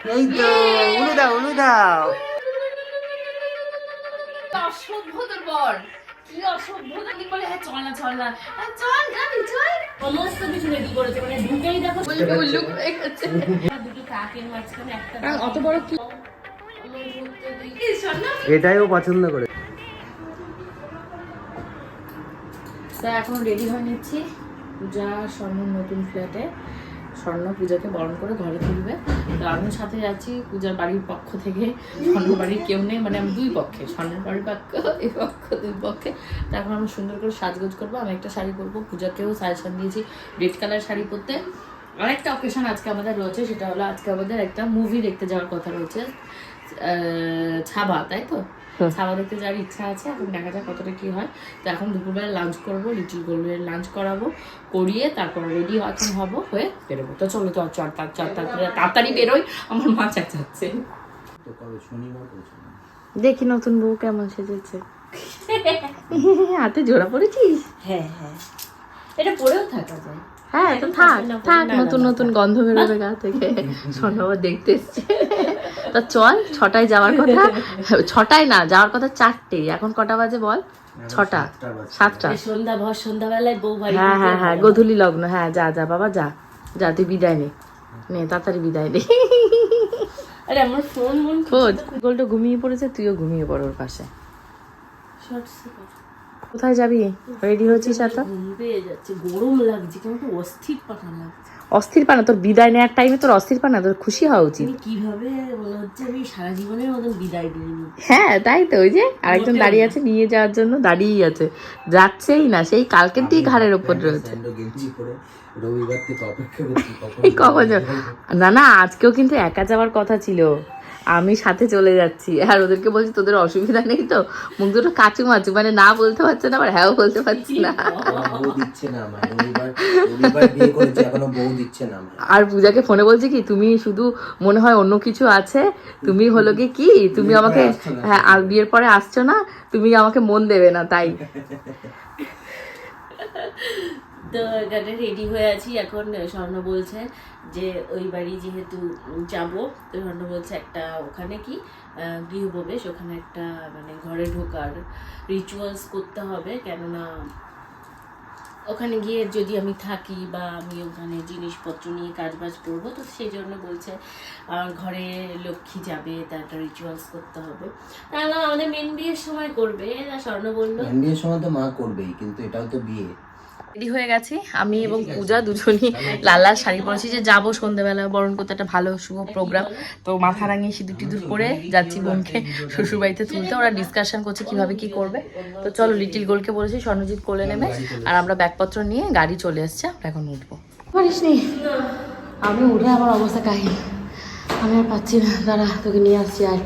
এই তো উলু দাও উলু দাও। অসভ্য তোর বর কি অসভ্য বলে হ্যাঁ চল না চল না। চল যাবি চল। সমস্ত কিছু রেডি করেছে মানে ঢুকেই দেখো। বলবে দুটো কাকের মাঝখানে একটা অত বড় কি? এটাই ও পছন্দ করে। তা এখন রেডি হয়ে নিচ্ছি। যা স্বর্ণর নতুন ফ্ল্যাটে স্বর্ণ পূজাকে বরণ করে ঘরে তুলবে। তো আমি সাথে যাচ্ছি পূজার বাড়ির পক্ষ থেকে। স্বর্ণ বাড়ির কেউ নেই মানে আমি দুই পক্ষে, স্বর্ণের বাড়ির পক্ষ এই পক্ষ, দুই পক্ষে। তো এখন আমি সুন্দর করে সাজগোজ করব। আমি একটা শাড়ি পরবো, পূজাকেও সাজেশন দিয়েছি রেড কালার শাড়ি পরতে। আরেকটা অকেশন আজকে আমাদের রয়েছে, সেটা হলো আজকে আমাদের একটা মুভি দেখতে যাওয়ার কথা রয়েছে ছাবা, তাই তো? ছাবা দেখতে যাওয়ার ইচ্ছা আছে এখন দেখা যাক কতটা কি হয়। তো এখন দুপুরবেলা লাঞ্চ করব লিটিল গোল্ডের লাঞ্চ করাবো করিয়ে তারপর রেডি এখন হব হয়ে বেরোবো। তো চলো তো চট তার চট তাড়াতাড়ি বেরোই আমার মা চাচাচ্ছে। তো কবে? শনিবার দেখি নতুন বউ কেমন সেজেছে। হাতে জোড়া পড়েছিস হ্যাঁ হ্যাঁ। এটা পরেও থাকা যায়। হ্যাঁ তো থাক থাক নতুন নতুন গন্ধ বেরোবে গা থেকে। স্বর্ণবার দেখতে এসছে। তা চল ছটায় যাওয়ার কথা। ছটায় না যাওয়ার কথা চারটে এখন কটা বাজে বল? ছটা। সাতটা সন্ধ্যা ভর সন্ধ্যাবেলায় বউ বাড়ি হ্যাঁ হ্যাঁ হ্যাঁ গোধূলি লগ্ন। হ্যাঁ যা যা বাবা যা। যা তুই বিদায় নে। নে তাড়াতাড়ি বিদায় নে। আরে আমার ফোন মন খোঁজ। গোলটা ঘুমিয়ে পড়েছে তুইও ঘুমিয়ে পড় ওর পাশে। কোথায় যাবি? রেডি হয়েছিস এত? ঘুম পেয়ে যাচ্ছে গরম লাগছে কিন্তু অস্থির পাঠা লাগছে। অস্থির পানা তোর বিদায় নেওয়ার টাইমে তোর অস্থির পানা তোর খুশি হওয়া উচিত। কীভাবে মনে হচ্ছে আমি সারা জীবনের মতন বিদায় দিই হ্যাঁ তাই তো ওই যে আরেকজন দাঁড়িয়ে আছে নিয়ে যাওয়ার জন্য দাঁড়িয়েই আছে। যাচ্ছেই না সেই কালকের দিয়ে ঘাড়ের ওপর রয়েছে। কখন? না না আজকেও কিন্তু একা যাওয়ার কথা ছিল। আমি সাথে চলে যাচ্ছি। আর ওদেরকে বলছি তোদের অসুবিধা নেই তো? মুখ দুটো কাঁচু মাচু। মানে না বলতে পারছে না আবার হ্যাঁ বলতে পারছি না। আর পূজাকে ফোনে বলছি কি তুমি শুধু মনে হয় অন্য কিছু আছে? তুমি হলো কি কি? তুমি আমাকে হ্যাঁ আর বিয়ের পরে আসছো না? তুমি আমাকে মন দেবে না তাই। তো এখানে রেডি হয়ে আছি। এখন স্বর্ণ বলছে যে, ওই বাড়ি যেহেতু যাব, তো স্বর্ণ বলছে একটা ওখানে কি গৃহপ্রবেশ, ওখানে একটা মানে ঘরে ঢোকার রিচুয়ালস করতে হবে। কেননা ওখানে গিয়ে যদি আমি থাকি বা আমি ওখানে জিনিসপত্র নিয়ে কাজবাজ করব, তো সেই জন্য বলছে ঘরে লক্ষ্মী যাবে, তার একটা রিচুয়ালস করতে হবে। তাহলে আমাদের মেন বিয়ের সময় করবে, না স্বর্ণ বলল? মেন বিয়ের সময় তো মা করবেই, কিন্তু এটাও তো বিয়ে। রেডি হয়ে গেছি। আমি এবং পূজা দুজনই লাল লাল শাড়ি পরেছি যে যাব সন্ধ্যেবেলা। বরণ করতে একটা ভালো শুভ প্রোগ্রাম তো মাথা রাঙিয়ে সিঁদুর টিদুর পরে যাচ্ছি বোনকে শ্বশুরবাড়িতে তুলতে। ওরা ডিসকাশন করছে কীভাবে কি করবে। তো চলো লিটিল গোলকে বলেছি স্বর্ণজিৎ কোলে নেবে আর আমরা ব্যাগপত্র নিয়ে গাড়ি চলে এসছে। আমরা এখন উঠবো। পারিস নি আমি উঠে আমার অবস্থা কাহিনী। আমি আর পাচ্ছি না। দাঁড়া তোকে নিয়ে আসছি আর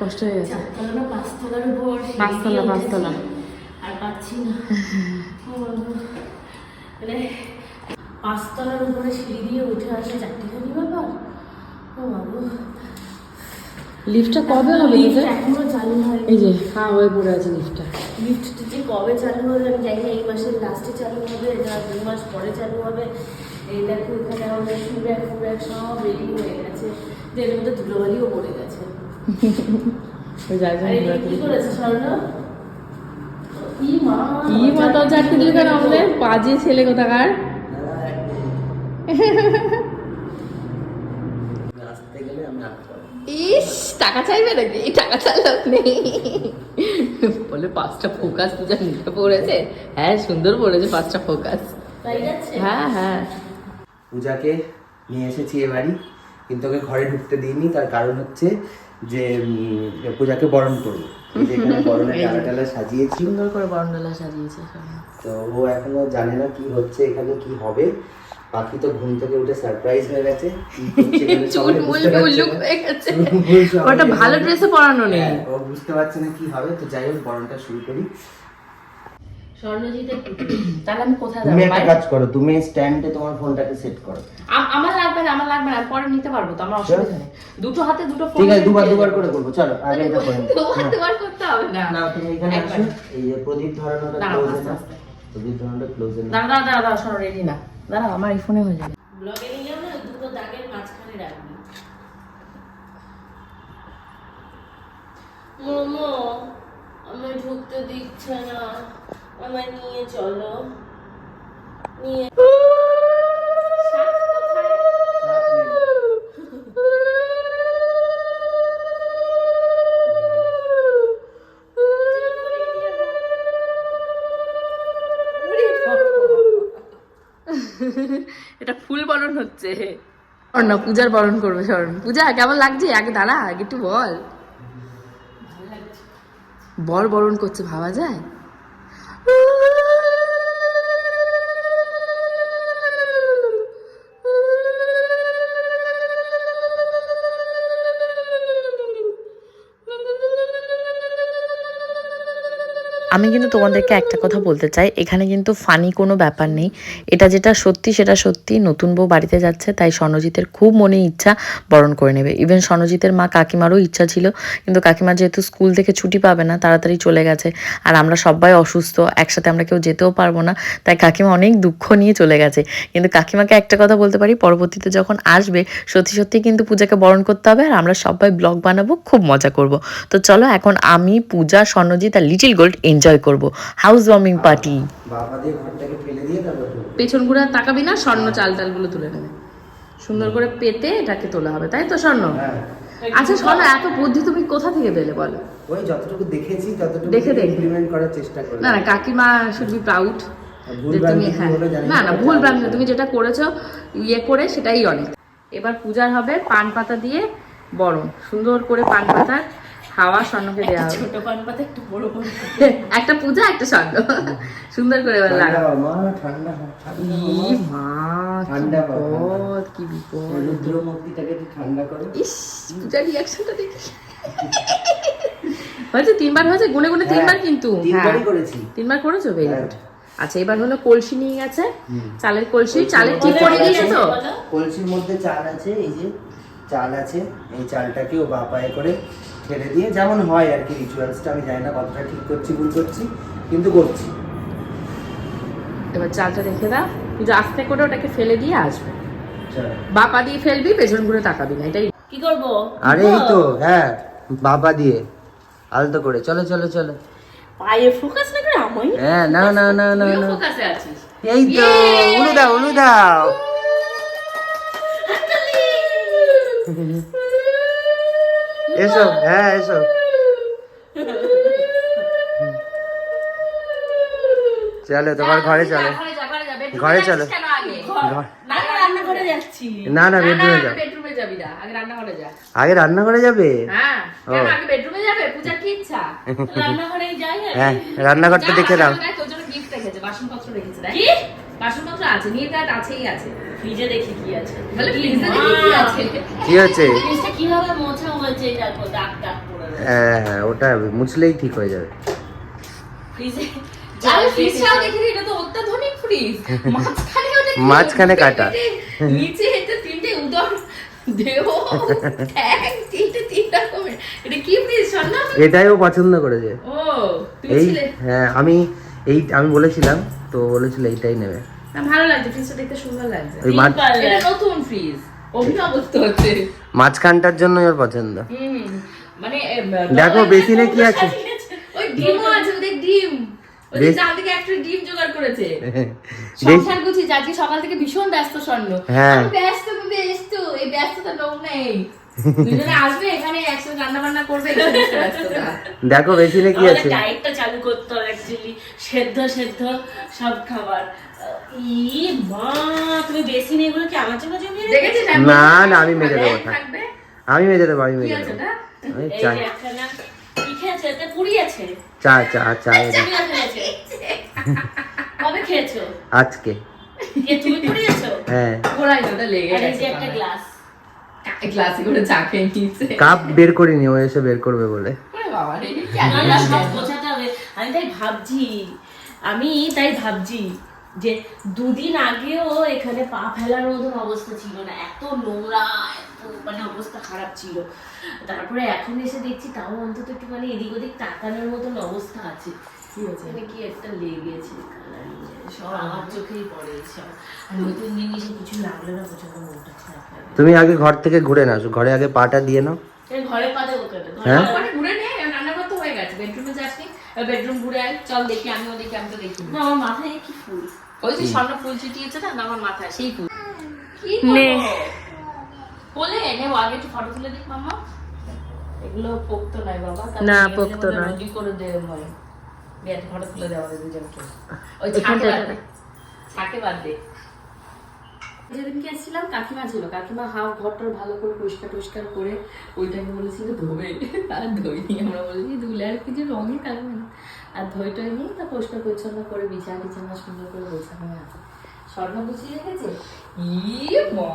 কষ্ট হয়ে গেছে। পাঁচতলা, পাঁচতলা। না। মানে পাঁচতলার উপরে সিঁড়ি দিয়ে উঠে আসে চারটিখানি ব্যাপার? ও বাবু। লিফটটা কবে হবে এখনও চালু হয় এই যে হ্যাঁ হয়ে পড়ে আছে লিফটটা লিফট যে কবে চালু হবে আমি জানি না এই মাসের লাস্টে চালু হবে না দু মাস পরে চালু হবে। এই দেখো এখানে আমাদের সুব্যাগ ফুব্যাগ সব রেডি হয়ে গেছে। যে এর মধ্যে ধুলোবালিও পড়ে গেছে। ওই কি করেছে স্বর্ণ কি মাথা চারটে দিল কেন আমাদের? বাজে ছেলে কোথাকার? ইস টাকা চাইবে নাকি? টাকা চাইলে নেই। বলে পাঁচটা ফোকাস পূজা নিতে পড়েছে। হ্যাঁ সুন্দর পড়েছে পাঁচটা ফোকাস। তাই হ্যাঁ হ্যাঁ। পূজাকে নিয়ে এসেছি এ বাড়ি কিন্তু ওকে ঘরে ঢুকতে দিইনি তার কারণ হচ্ছে যে পূজাকে বরণ করব এই বরণের ডালা টালা সাজিয়েছি। সুন্দর করে সাজিয়েছে তো ও এখনও জানে না কি হচ্ছে এখানে কি হবে। পাখি তো ঘুম থেকে উঠে সারপ্রাইজ হয়ে গেছে। ওটা ভালো ড্রেসে পরানো নেই। হ্যাঁ, ও বুঝতে পারছে না কি হবে। তো যাই হোক বরণটা শুরু করি। তাহলে আমি কোথায় কাজ করো তুমি স্ট্যান্ডে তোমার সেট করো। আমার লাগবে আমার লাগবে পরে নিতে পারব তো আমার দুটো হাতে দুটো রেডি না। আমার ফোনে হয়ে যাবে। আমি ঢুকতে দিচ্ছে না। আমায় নিয়ে চলো। নিয়ে এটা ফুল বরণ হচ্ছে। স্বর্ণ পূজার বরণ করবে স্বর্ণ। পূজা কেমন লাগছে? আগে দাঁড়া আগে একটু বল। বর বরণ করছে ভাবা যায়? আমি কিন্তু তোমাদেরকে একটা কথা বলতে চাই, এখানে কিন্তু ফানি কোনো ব্যাপার নেই। এটা যেটা সত্যি সেটা সত্যি, নতুন বউ বাড়িতে যাচ্ছে, তাই স্বর্ণজিতের খুব মনে ইচ্ছা বরণ করে নেবে। ইভেন স্বর্ণজিতের মা কাকিমারও ইচ্ছা ছিল, কিন্তু কাকিমা যেহেতু স্কুল থেকে ছুটি পাবে না, তাড়াতাড়ি চলে গেছে। আর আমরা সবাই অসুস্থ, একসাথে আমরা কেউ যেতেও পারব না, তাই কাকিমা অনেক দুঃখ নিয়ে চলে গেছে। কিন্তু কাকিমাকে একটা কথা বলতে পারি, পরবর্তীতে যখন আসবে, সত্যি সত্যি কিন্তু পূজাকে বরণ করতে হবে, আর আমরা সবাই ব্লগ বানাবো, খুব মজা করব। তো চলো এখন আমি, পূজা, স্বর্ণজিৎ আর লিটিল গোল্ড এনজয় করব। হাউস ওয়ার্মিং পার্টি বাবা দিয়ে ঘরটাকে ফেলে দিয়ে তারপর ঢুকবো। পেছন ঘুরে তাকাবি না স্বর্ণ চাল টালগুলো তুলে নেবে। সুন্দর করে পেতে এটাকে তোলা হবে তাই তো স্বর্ণ? হ্যাঁ। আচ্ছা স্বর্ণ এত বুদ্ধি তুমি কোথা থেকে পেলে বলো? ওই যতটুকু দেখেছি ততটুকু দেখে। ইমপ্লিমেন্ট করার চেষ্টা করি। না না কাকিমা শুড বি প্রাউড যে তুমি হ্যাঁ। না না, ভুল ভ্রান্তি তুমি যেটা করেছ ইয়ে করে সেটাই অনেক। এবার পূজার হবে পান পাতা দিয়ে বরণ। সুন্দর করে পান পাতার হাওয়া স্বর্ণকে দেওয়া হবে। ছোট একটু বড় একটা পূজা একটা স্বর্ণ। সুন্দর করে এবার ঠান্ডা মা মা। কি ঠান্ডা বিপদ কি বিপদ। রুদ্রমূর্তিটাকে ঠান্ডা করো। ইস পূজার রিয়াকশনটা দেখি? হয়েছে তিনবার হয়েছে? গুনে গুনে তিনবার কিন্তু? হ্যাঁ, তিনবারই হ্যাঁ। করেছি। তিনবার করেছ? ভেরি হ্যাঁ। গুড আচ্ছা এবার হলো কলসি নিয়ে গেছে। চালের কলসি চালের ঠিক করে দিয়েছে তো কলসির মধ্যে চাল আছে এই যে চাল আছে এই চালটাকে ও বাপায় করে ঠেলে দিয়ে যেমন হয় আর কি রিচুয়ালসটা আমি জানি না কতটা ঠিক করছি ভুল করছি কিন্তু করছি। এবার চালটা রেখে দাও পূজা আস্তে করে ওটাকে ফেলে দিয়ে আসবে। চলো। বাপা দিয়ে ফেলবি পেছন ঘুরে তাকাবি না এটাই। কি করব? আরে এই তো হ্যাঁ বাবা দিয়ে। আলতো করে চলো চলো চলো। পায়ে ফোকাস না করে আমায়? হ্যাঁ না না না না না। ফোকাসে আছিস? এই তো উড়ে দাও উড়ে দাও। এসো হ্যাঁ এসো চলো তোমার ঘরে চলো। ঘরে চলো। না না না বেডরুমে যাও বেডরুমে যাবি না আগে রান্নাঘরে রান্না করে যাবে? হ্যাঁ ও। কেন আগে বেডরুমে যাবে? পূজার কি ইচ্ছা? রান্নাঘরেই যাই আর হ্যাঁ রান্নাঘরটা দেখে দাও বাসনপত্র রেখেছে, বাসনপত্র আছে, কাঠ আছেই আছে। ফ্রিজে দেখি কি আছে বলে ফ্রিজে দেখি কি আছে। কি ফ্রিজটা কীভাবে মোছা হয়েছে এই দেখো দাগ দাগ পড়ে হ্যাঁ হ্যাঁ ওটা মুছলেই ঠিক হয়ে যাবে ফ্রিজে আরে ফ্রিজটাও এটা তো অত্যাধুনিক ফ্রিজ। মাঝখানে ওটা মাঝখানে কাটা। নিচে এটা তিনটে উদর দেহ ঠ্যাং, তিনটে তিন রকমের। এটা কি ফ্রিজ স্বর্ণ? এটাই ও পছন্দ করেছে ও, তুমি এই ছিলে। হ্যাঁ আমি এই আমি বলেছিলাম তো বলেছিল এইটাই নেবে ভালো লাগছে ফ্রিজটা দেখতে সুন্দর লাগছে। ওই এটা নতুন ফ্রিজ অভিনবত্ব হচ্ছে। মাঝখানটার জন্য ওর পছন্দ। মানে দেখো বেসিনে কি আছে? ওই ডিমও আছে ওদের ডিম। ওই বেশ- চাল থেকে একটা ডিম জোগাড় করেছে। সংসার গুছি আজকে সকাল থেকে ভীষণ ব্যস্ত স্বর্ণ। হ্যাঁ। ব্যস্ত ব্যস্ত এই ব্যস্ততা লোক নেই। আসবে এখানে একসাথে রান্না বান্না করবে দেখো বেসিনে কি আছে? ডায়েটটা চালু করতে হবে অ্যাকচুয়ালি সেদ্ধ সেদ্ধ সব খাবার। ই মা তুমি বেশি নেই এগুলো কি আমার জন্য জমিয়ে দেখেছিস না, না, আমি মেজে দেবো, আমি মেজে দেবো আমি মেজে দেবো। আমি চা চা চা কবে খেয়েছো? আজকে। তুমি পুড়িয়েছো? হ্যাঁ। ঘোড়াই ওটা লেগে গেছে একটা গ্লাস। গ্লাসে করে চা খেয়ে নিচ্ছে কাপ বের করিনি ও এসে বের করবে বলে। আমি তাই ভাবছি। আমি তাই ভাবছি। যে দুদিন আগেও এখানে পা ফেলার মতন অবস্থা ছিল না। এত নোংরা এত মানে অবস্থা খারাপ ছিল। তারপরে এখন এসে দেখছি তাও অন্তত একটু মানে এদিক ওদিক তাকানোর মতন অবস্থা আছে। কি মানে কি একটা লেগেছে coloring সব আমার চোখেই পড়ে সব। নতুন জিনিসে কিছু লাগলে না প্রচণ্ড মনটা খারাপ তুমি আগে ঘর থেকে ঘুরে না ঘরে আগে পাটা দিয়ে নাও। ঘরে পা দেবো কেন? ঘরে হ্যাঁ? ঘুরে নে রান্নাঘর বেডরুম ঘুরে আয়। চল দেখি আমিও দেখি আমি তো দেখি না। আমার মাথায় কি ফুল? ওই যে স্বর্ণ ফুল ছিটিয়েছে না আমার মাথায় সেই ফুল। কি নে। বলে নেব আগে একটু ফটো তুলে দিক মামা এগুলো পোক্ত নাই বাবা না, পোক্ত নয়। রোগী করে দে মই দিয়ে ফটো তুলে দেওয়া দুজনকে। ওই ছাকে বাদ দে ছাকে বাদ দে। যেদিনকে এসেছিলাম কাকিমা ছিল। কাকিমা হাফ ঘরটার ভালো করে পরিষ্কার টরিষ্কার করে ওইটাকে বলেছিল ধোবে। আর ধইনি আমরা বলেছি ধুলে আর কিছু থাকবে না। আর ধই টই নিয়ে তা পরিষ্কার পরিচ্ছন্ন করে বিছানা টিছানা সুন্দর করে গোছানো আছে। স্বর্ণ গুছিয়ে রেখেছে? ই মা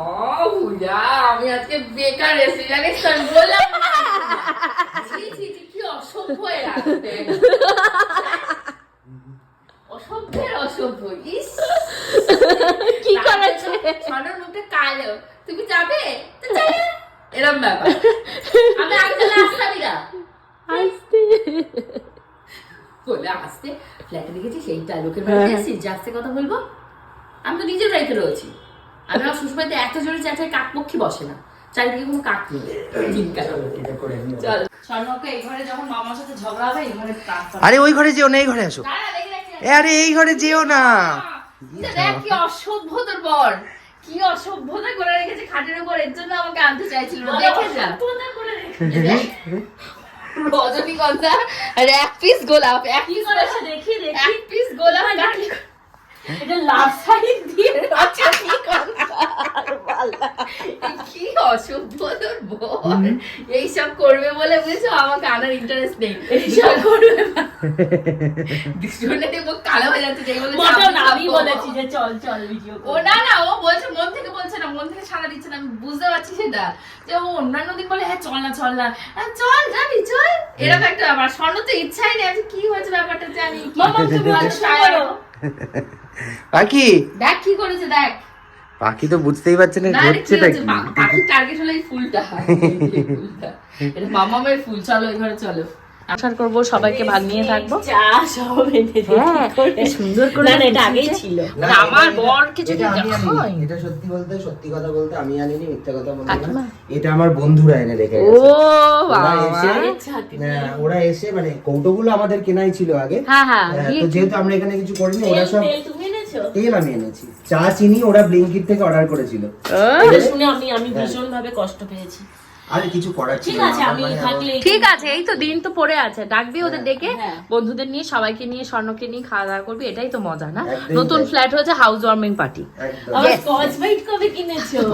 আমি আজকে বেকার এসে জানিস তো বললাম কি অসভ্য অসভ্যের অসভ্য ইস। কি করেছে? স্বর্ণর মুখটা কালো। তুমি যাবে? তো চলো। এরম ব্যাপার। আমি আগে চলে আসতামই না। আসতে। বলে আসতে। ফ্ল্যাটে দেখেছি সেইটা। লোকের বাড়িতে এসেছি যাচ্ছে কথা বলব? আমি তো নিজের বাড়িতে রয়েছি। আমি আমার শ্বশুরবাড়িতে এত জোরে চেঁচাই কাক পক্ষী বসে না। চারিদিকে কোনো কাক নেই। আরে ওই ঘরে যেও না এই ঘরে আসো। আরে এই ঘরে যেও না, দেখ কি অসভ্য তোর বর কি অসভ্যতা করে রেখেছে খাটের উপর এর জন্য আমাকে আনতে চাইছিল। দেখে যা। রজনীগন্ধা আর এক পিস গোলাপ এক পিস দেখি দেখি। এক পিস গোলাপ এটা লাভ সাইড দিয়ে আচ্ছা কি কি অসভ্য তোর বর এইসব করবে বলে বুঝছ? আমাকে আনার ইন্টারেস্ট নেই। এইসব করবে না। দেখব কালো হয়ে যাচ্ছে যেই বলে মোটেও না চাপ আমি বলেছি যে চল চল ভিডিও ও না না ও বলছে মন থেকে বলছে না মন থেকে সারা দিচ্ছে না আমি বুঝতে পারছি সেটা। যে ও অন্যান্য দিন বলে হ্যাঁ চল না চল না। আহ, চল যাবি চল। এরকম একটা ব্যাপার। স্বর্ণ তো ইচ্ছাই নেই কি হয়েছে ব্যাপারটা জানি। মামা তুমি বলো। পাখি দেখ কি করেছে দেখ পাখি তো বুঝতেই পারছে না ঘুরছে কি হচ্ছেটা হয়েছে? কি পা- পাখির টার্গেট হলো এই ফুলটা ফুলটা। এটা মামামের ফুল চলো এই ঘরে চলো আশার করব সবাইকে ভাগ নিয়ে থাকব। চা সব এনে দে, হ্যাঁ? সুন্দর করে না, এটা আগেই ছিল। আমার বর কিছু এটা সত্যি বলতে সত্যি কথা বলতে আমি আনিনি মিথ্যা কথা বলতে এটা আমার বন্ধুরা এনে রেখে ও বাবা ওরা এসে ছাতি না, ওরা এসে মানে কৌটোগুলো আমাদের কেনাই ছিল আগে। হ্যাঁ হ্যাঁ তো যেহেতু আমরা এখানে কিছু করিনি ওরা সব তেল তুমি এনেছো? তেল আমি এনেছি। চা চিনি ওরা ব্লিঙ্কিট থেকে অর্ডার করেছিল। শুনে আমি আমি ভীষণ ভাবে কষ্ট পেয়েছি। আরে কিছু করার ছিল ঠিক আছে আমি মানে থাকলে ঠিক আছে এই তো দিন তো পড়ে আছে ডাকবি ওদের ডেকে হ্যাঁ। বন্ধুদের নিয়ে সবাইকে নিয়ে স্বর্ণকে নিয়ে খাওয়া দাওয়া করবি এটাই তো মজা না? নতুন ফ্ল্যাট হয়েছে house warming party Scotch Brite কবে কিনেছো?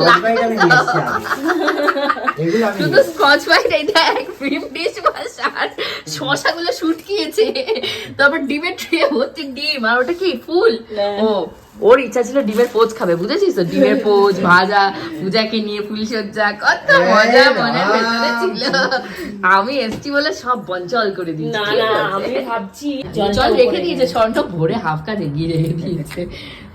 শুধু স্কচ বাইট এই দেখ ফিফ ডিশ আর শশাগুলো শুটকিয়েছে। তারপর ডিমের ট্রে ভর্তি ডিম আর ওটা কি ফুল? ও ওর ইচ্ছা ছিল ডিমের পোজ খাবে বুঝেছিস তো? ডিমের পোজ ভাজা পূজাকে নিয়ে ফুল সজ্জা কত মজা মনে ভেতরে ছিল। আমি এসছি বলে সব বঞ্চল করে দিচ্ছি। না না আমি ভাবছি জল রেখে দিয়েছে স্বর্ণ ভরে হাফ কাজ এগিয়ে রেখে দিয়েছে।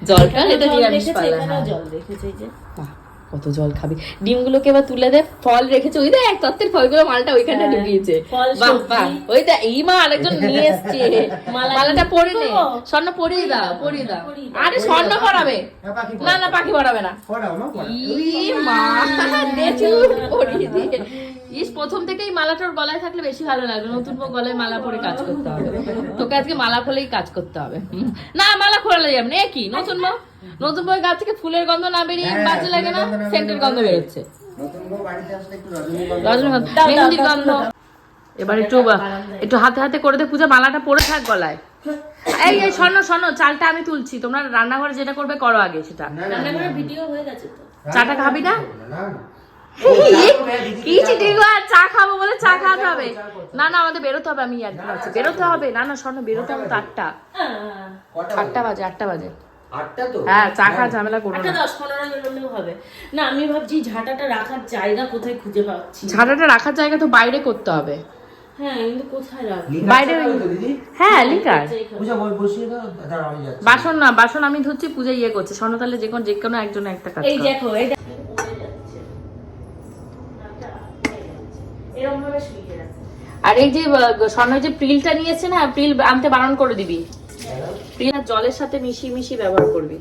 জলটা এটা নিরামিষ পালা হ্যাঁ। জল রেখেছে এই যে। বাহ, কত জল খাবি। ডিমগুলোকে এবার তুলে দে ফল রেখেছে। ওই দেখ তত্ত্বের ফলগুলো মালটা ওইখানটা হ্যাঁ, ঢুকিয়েছে। বাহ বাহ। ওই দেখ এই মা আরেকজন নিয়ে এসছে। মালাটা পরে নে। স্বর্ণ পরিয়ে দাও পরিয়ে দাও। আরে স্বর্ণ পরাবে। না না পাখি পরাবে না। মা, পরিয়ে দিয়ে ইস প্রথম থেকেই মালাটা ওর গলায় থাকলে বেশি ভালো লাগবে নতুন বউ গলায় মালা পরে কাজ করতে হবে। তোকে আজকে মালা খুলেই কাজ করতে হবে। হুম। না মালা খোলা যাবে না। কি নতুন বউ? নতুন বউ গাছ থেকে ফুলের গন্ধ না বেরিয়ে হ্যাঁ, বাজে লাগে না? সেন্টের গন্ধ বেরোচ্ছে। রজনীগন্ধা মেহেন্দির গন্ধ। এবার একটু একটু হাতে হাতে করে দে পূজা মালাটা পরে থাক গলায়। এই এই শোনো শোনো চালটা আমি তুলছি। তোমরা রান্নাঘরে যেটা করবে করো আগে সেটা। ভিডিও হয়ে গেছে তো। চাটা খাবি না? ও, চা কি চিঠি খাব। বলে চা খাওয়াতে হবে। না না আমাদের বেরোতে হবে আমি আর বেরোতে হবে না না শোনো বেরোতে হবে তো আটটা। আটটা? বাজে আটটা বাজে। আটটা তো? হ্যাঁ চা খাওয়া ঝামেলা করো না। দশ পনেরো বেরোলেও হবে। না আমি ভাবছি ঝাঁটাটা রাখার জায়গা কোথায় খুঁজে পাচ্ছি। ঝাঁটাটা রাখার জায়গা তো বাইরে করতে হবে। হ্যাঁ কিন্তু কোথায় রাখব? বাইরে হ্যাঁ লিকার পূজা বল বসিয়ে দাও দাঁড়াও আমি যাচ্ছি। বাসন না বাসন আমি ধুচ্ছি পূজা ইয়ে করছে। স্বর্ণতালে যে কোনো যে কোনো একজন একটা কাজ এই দেখো এটা এরকম ভাবে শুয়ে যাচ্ছে। আর এই যে স্বর্ণ যে প্রিলটা নিয়েছে না প্রিল আনতে বারণ করে দিবি। প্রিল জলের সাথে মিশিয়ে মিশিয়ে ব্যবহার করবি।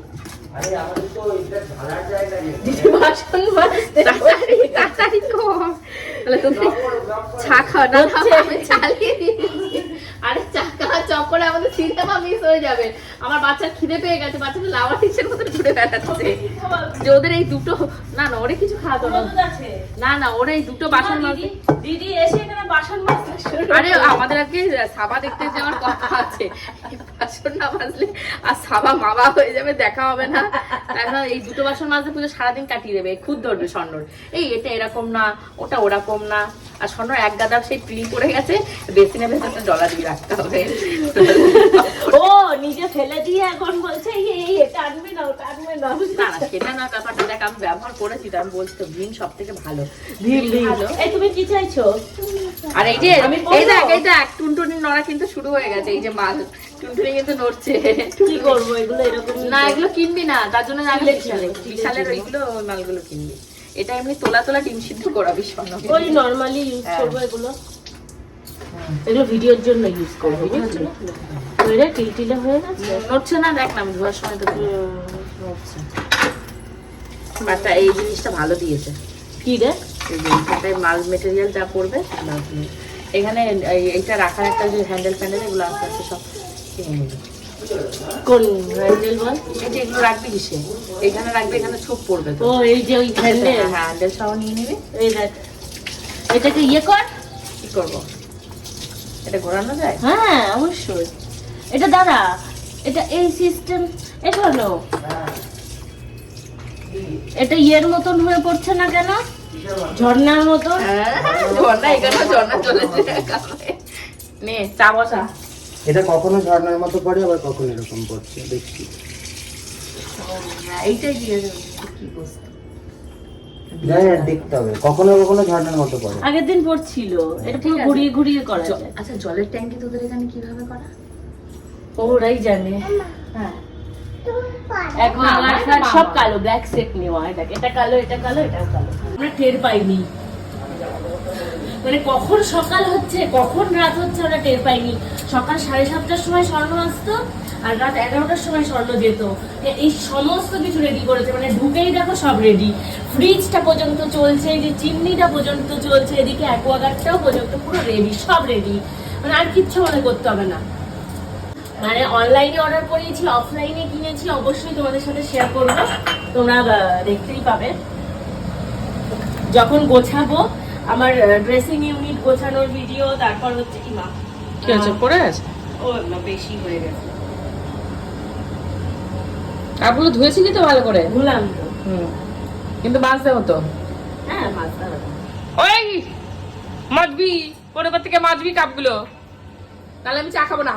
তাড়াতাড়ি কর। তাহলে তোকে চা খাওয়া না চালিয়ে দিই। আরে চা কাজ করে আমাদের সিনেমা মিস হয়ে যাবে। আমার বাচ্চা খিদে পেয়ে গেছে বাচ্চাটা লাভার টিচের মতো ঘুরে বেড়াচ্ছে। যে ওদের এই দুটো না না ওরে কিছু খাওয়াতো না না না ওরা এই দুটো বাসন দিদি দিদি এসে এখানে বাসন আরে আমাদের আজকে সাবা দেখতে যাওয়ার কথা আছে। বাসন না মাজলে আর সাবা মাবা হয়ে যাবে দেখা হবে না। এখন এই দুটো বাসন মাজতে পুজো সারাদিন কাটিয়ে দেবে খুদ ধরবে স্বর্ণর। এই এটা এরকম না ওটা ওরকম না। আর স্বর্ণর এক গাদা সেই পিলি পড়ে গেছে বেসিনের ভেতরটা ডলা দিয়ে রাখতে হবে। ও নিজে ফেলে দিয়ে এখন বলছে এই এটা আনবে না ওটা আনবে না। না সেটা না ব্যাপারটা দেখ আমি ব্যবহার করেছি তো আমি বলছি তো ভীম সব থেকে ভালো ভীম ভালো। এই তুমি কি চাইছো? আর এই যে এই দেখ? এই দেখ টুনটুনি নড়া কিন্তু শুরু হয়ে গেছে এই যে মাল টুনটুনি কিন্তু নড়ছে। কি করব এগুলো এরকম না এগুলো কিনবি না তার জন্য বিশালে, বিশালের ওইগুলো মালগুলো কিনবি। এটা এমনি তোলা তোলা ডিম সিদ্ধ করাবি স্বর্ণ ওই নরমালি ইউজ হ্যাঁ। করব এগুলো। এগুলো ভিডিওর জন্য ইউজ করব বুঝলি? ওইটা টিলটিলে হয়ে গেছে? নড়ছে না দেখ না আমি ধোয়ার সময় তো নড়ছে। বাটা এই জিনিসটা ভালো দিয়েছে। কি রে? এই মাল মেটেরিয়াল যা পড়বে এখানে এইটা রাখার একটা যে হ্যান্ডেল ফ্যান্ডেল এগুলো আস্তে আস্তে সব কিনে নেবে এখানে রাখবে এখানে ছোপ পড়বে ও এই যে ওই হ্যান্ডেল হ্যাঁ হ্যান্ডেল সহ নিয়ে নিবি। এই দেখ। এটাকে ইয়ে কর। কি করব? এটা ঘোরানো যায়? হ্যাঁ অবশ্যই। এটা দাঁড়া এটা এই সিস্টেম এখানো। এটা ইয়ের মতন হয়ে পড়ছে না কেন? ঝর্ণার মতন। হ্যাঁ, ঝর্ণা এখানে ঝর্ণা চলেছে নে চা বসা। এটা কখনো ঝর্ণার মতো পড়ে আবার কখনো এরকম পড়ছে দেখছি। এইটাই দিয়ে দেবো কি বস্তু। জানি না, দেখতে হবে। কখনো কখনো ঝর্ণার মতো পড়ে। আগের দিন পড়ছিল। এটা পুরো ঠিক ঘুরিয়ে ঘুরিয়ে করা যায়। আচ্ছা জলের ট্যাঙ্কি তোদের এখানে কীভাবে করা? ওরাই জানে। হ্যাঁ। এখন বাবা। সব কালো ব্ল্যাক সেট নেওয়া এটা এটা কালো এটা কালো এটা কালো। আমরা টের পাইনি। মানে কখন সকাল হচ্ছে, কখন রাত হচ্ছে ওরা টের পাইনি। সকাল সাড়ে সাতটার সময় স্বর্ণ আসতো আর রাত এগারোটার সময় স্বর্ণ যেত। এই সমস্ত কিছু রেডি করেছে। মানে ঢুকেই দেখো সব রেডি ফ্রিজটা পর্যন্ত চলছে যে চিমনিটা পর্যন্ত চলছে, এদিকে অ্যাকোয়াগার্ডটাও পর্যন্ত পুরো রেডি সব রেডি মানে আর কিচ্ছু মনে করতে হবে না। মানে অনলাইনে অর্ডার করিয়েছি অফলাইনে কিনেছি, অবশ্যই তোমাদের সাথে শেয়ার করব। তোমরা দেখতেই পাবে। যখন গোছাবো আমার ড্রেসিং ইউনিট গোছানোর ভিডিও তারপর হচ্ছে কি মা? কি হচ্ছে পড়ে আছে? ও বেশি হয়ে গেছে। কাপগুলো ধুয়েছিলি তো ভালো করে? ধুলাম তো। হুম। কিন্তু বাঁচতে হতো? হ্যাঁ মাছটা ওই মাজবি পরের থেকে মাজবি কাপগুলো। তাহলে আমি চা খাব না।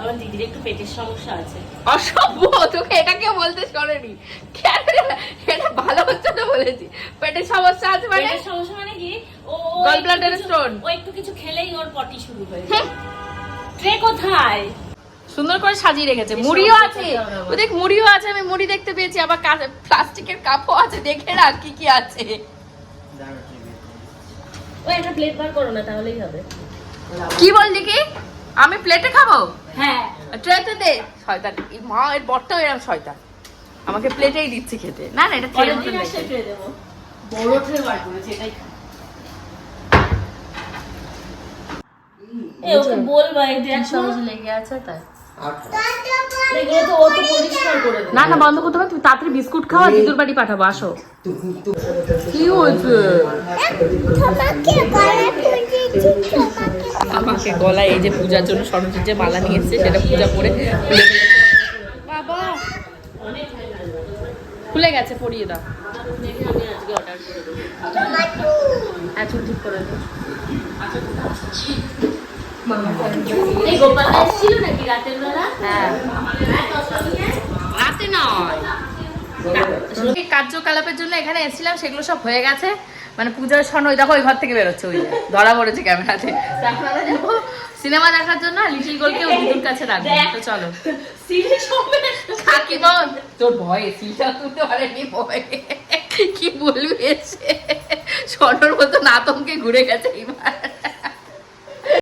আমার দিদির একটু পেটের সমস্যা আছে। অসভ্য তোকে এটা কেউ বলতে করেনি কেন এটা ভালো হচ্ছে তো বলেছি। পেটের সমস্যা আছে মানে? পেটের সমস্যা মানে কি? ও ও Gallbladder একটু ও একটু কিছু খেলেই ওর পটি শুরু হয়ে। যায়। ট্রে কোথায়? সুন্দর করে সাজিয়ে রেখেছে। মুড়িও আছে। ও দেখ মুড়িও আছে আমি মুড়ি দেখতে পেয়েছি। আবার প্লাস্টিকের কাপও আছে। দেখে রাখ কি কি আছে। ও একটা প্লেট বার করো না তাহলেই হবে। কি বললি কি? আমি প্লেটে খাব? হ্যাঁ। ট্রেতে দে। শয়তান। মা এর বরটাও এরকম শয়তান। আমাকে প্লেটেই দিচ্ছে খেতে। না না এটা মতো। ট্রে দেবো। বড় ট্রে বার করেছে এটাই বলবা এই দেখো লেগে আছে তাই। না না বন্ধ করতে হবে। তুমি তাড়াতাড়ি বিস্কুট খাওয়া দিদুর বাড়ি পাঠাবো আসো। কি হয়েছে? আমাকে গলায় এই যে পূজার জন্য স্বর্ণচির যে মালা নিয়ে এসছে সেটা পূজা করে খুলে বাবা! খুলে গেছে পরিয়ে দাও। দেখে আমি আজকে অর্ডার করে দেবো চুল ঠিক করে দাও। এই গোপাল এসেছিল নাকি রাতের বেলা? হ্যাঁ। রাতে নয়। কার্যকলাপের জন্য এখানে এসেছিলাম সেগুলো সব হয়ে গেছে। মানে পূজার স্বর্ণ ওই দেখো ওই ঘর থেকে বেরোচ্ছে ওই ধরা পড়েছে ক্যামেরাতে। সিনেমা দেখার জন্য লিটিল গোলকে দিদুর কাছে রাখব। তো চলো। কাকিমা তোর ভয়ে সিলটা তুলতে পারেনি ভয়ে। কি বলবি এসে? স্বর্ণর মতন আতঙ্কে ঘুরে গেছে এবার